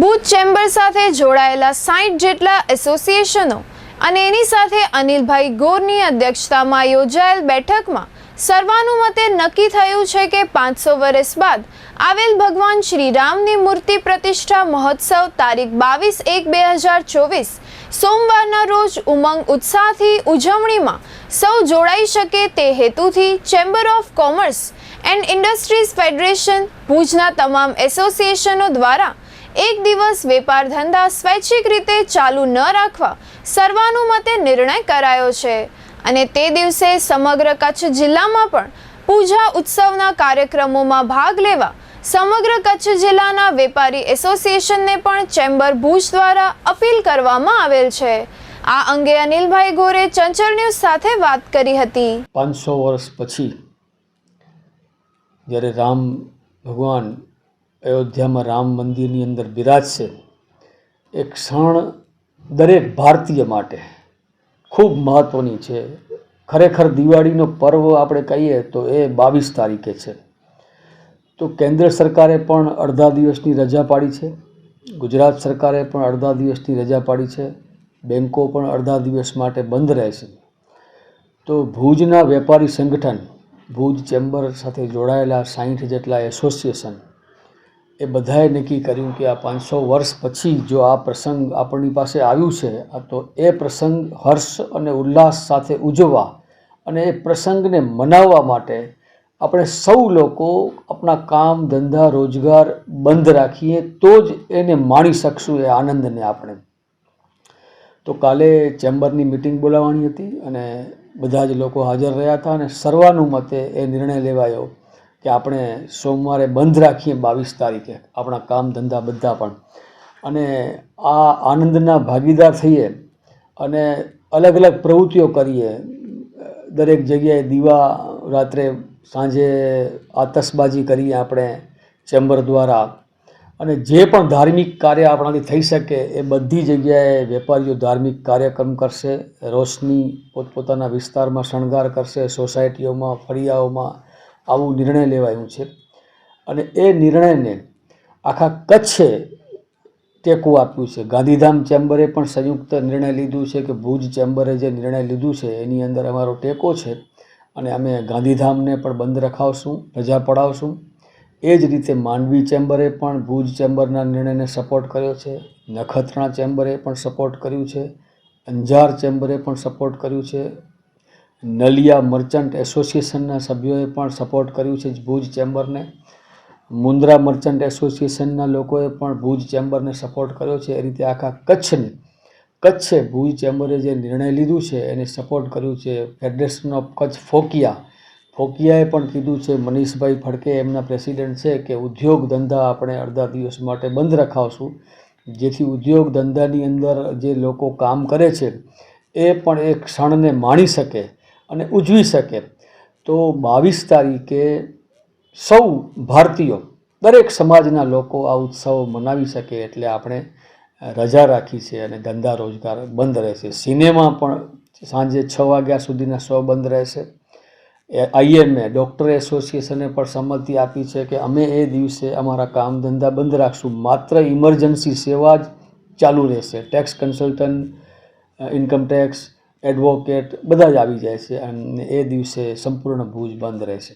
Bhuj chamber સાથે જોડાયેલા સાઠ જેટલા એસોસિએશનો અને એની સાથે અનિલભાઈ ગોરની અધ્યક્ષતામાં યોજાયેલ બેઠકમાં સર્વાનુમતે નક્કી થયું છે કે પાંચસો વર્ષ બાદ આવેલ ભગવાન શ્રી રામની મૂર્તિ પ્રતિષ્ઠા મહોત્સવ તારીખ બાવીસ એક બે હજાર ચોવીસ સોમવારના રોજ ઉમંગ ઉત્સાહથી ઉજવણીમાં સૌ જોડાઈ શકે તે હેતુથી chamber of commerce and industries federation ભુજના તમામ એસોસિએશનો દ્વારા એક દિવસ વેપાર ધંધા સ્વૈચ્છિક રીતે ચાલુ ન રાખવા સર્વાનુમતે નિર્ણય કરાયો છે. અને તે દિવસે સમગ્ર કચ્છ જિલ્લામાં પણ પૂજા ઉત્સવના કાર્યક્રમોમાં ભાગ લેવા સમગ્ર કચ્છ જિલ્લાના વેપારી એસોસિએશનને પણ ચેમ્બર ભુજ દ્વારા અપીલ કરવામાં આવેલ છે. આ અંગે અનિલભાઈ ગોરે ચંચળ ન્યૂઝ સાથે વાત કરી હતી. પાંચસો વર્ષ પછી જ્યારે રામ ભગવાન અયોધ્યામાં રામ મંદિરની અંદર બિરાજશે એ ક્ષણ દરેક ભારતીય માટે ખૂબ મહત્ત્વની છે. ખરેખર દિવાળીનો પર્વ આપણે કહીએ તો એ બાવીસ તારીખે છે. તો કેન્દ્ર સરકારે પણ અડધા દિવસની રજા પાડી છે. ગુજરાત સરકારે પણ અડધા દિવસની રજા પાડી છે. બેન્કો પણ અડધા દિવસ માટે બંધ રહેશે તો ભુજના વેપારી સંગઠન ભુજ ચેમ્બર સાથે જોડાયેલા સાહીઠ જેટલા એસોસિએશન એ બધાએ નક્કી કર્યું કે આ પાંચસો વર્ષ પછી જો આ પ્રસંગ આપણી પાસે આવ્યું છે તો એ પ્રસંગ હર્ષ અને ઉલ્લાસ સાથે ઉજવવા અને એ પ્રસંગને મનાવવા માટે આપણે સૌ લોકો આપણા કામ, ધંધા, રોજગાર બંધ રાખીએ તો જ એને માણી શકશું એ આનંદને આપણે. તો કાલે ચેમ્બરની મિટિંગ બોલાવવાની હતી અને બધા જ લોકો હાજર રહ્યા હતા અને સર્વાનુમતે એ નિર્ણય લેવાયો. કે આપણે સોમવારે બંધ રાખીએ બાવીસ તારીખે, આપણા કામ ધંધા બધા પણ. અને આ આનંદના ભાગીદાર થઈએ અને અલગ અલગ પ્રવૃત્તિઓ કરીએ. દરેક જગ્યાએ દીવા રાત્રે સાંજે આતશબાજી કરીએ આપણે ચેમ્બર દ્વારા. અને જે પણ ધાર્મિક કાર્ય આપણાથી થઈ શકે એ બધી જગ્યાએ વેપારીઓ ધાર્મિક કાર્યક્રમ કરશે, રોશની પોતપોતાના વિસ્તારમાં શણગાર કરશે, સોસાયટીઓમાં, ફળિયાઓમાં આવું નિર્ણય લેવાયું છે. અને એ નિર્ણયને આખા કચ્છે ટેકો આપ્યું છે. ગાંધીધામ ચેમ્બરે પણ સંયુક્ત નિર્ણય લીધું છે કે ભુજ ચેમ્બરે જે નિર્ણય લીધું છે એની અંદર અમારો ટેકો છે અને અમે ગાંધીધામને પણ બંધ રખાવશું, રજા પડાવશું. એ જ રીતે માંડવી ચેમ્બરે પણ ભુજ ચેમ્બરના નિર્ણયને સપોર્ટ કર્યો છે. નખત્રાણા ચેમ્બરે પણ સપોર્ટ કર્યું છે. અંજાર ચેમ્બરે પણ સપોર્ટ કર્યું છે. નલિયા મર્ચન્ટ એસોસિએશનના સભ્યોએ પણ સપોર્ટ કર્યું છે ભુજ ચેમ્બરને. મુન્દ્રા મર્ચન્ટ એસોસિએશનના લોકોએ પણ ભુજ ચેમ્બરને સપોર્ટ કર્યો છે. એ રીતે આખા કચ્છને, કચ્છે ભુજ ચેમ્બરે જે નિર્ણય લીધું છે એને સપોર્ટ કર્યું છે ફેડરેશન ઓફ કચ્છ ફોકિયા. ફોકિયાએ પણ કીધું છે, મનીષભાઈ ફડકે એમના પ્રેસિડેન્ટ છે કે ઉદ્યોગ ધંધા આપણે અડધા દિવસ માટે બંધ રખાવશું. જેથી ઉદ્યોગ ધંધાની અંદર જે લોકો કામ કરે છે, એ પણ એ ક્ષણને માણી શકે. અને ઉજવી શકે. તો બાવીસ તારીખે સૌ ભારતીયો, દરેક સમાજના લોકો આ ઉત્સવ મનાવી શકે એટલે આપણે રજા રાખી છે અને ધંધા રોજગાર બંધ રહેશે. સિનેમા પણ સાંજે છ વાગ્યા સુધીના શો બંધ રહેશે. આઈએમએ ડૉક્ટર એસોસિએશને પણ સંમતિ આપી છે કે અમે એ દિવસે અમારા કામ ધંધા બંધ રાખશું. માત્ર ઇમરજન્સી સેવા જ ચાલુ રહેશે. Tax consultant income tax advocate બધા જ આવી જાય છે અને એ દિવસે સંપૂર્ણ ભુજ બંધ રહેશે.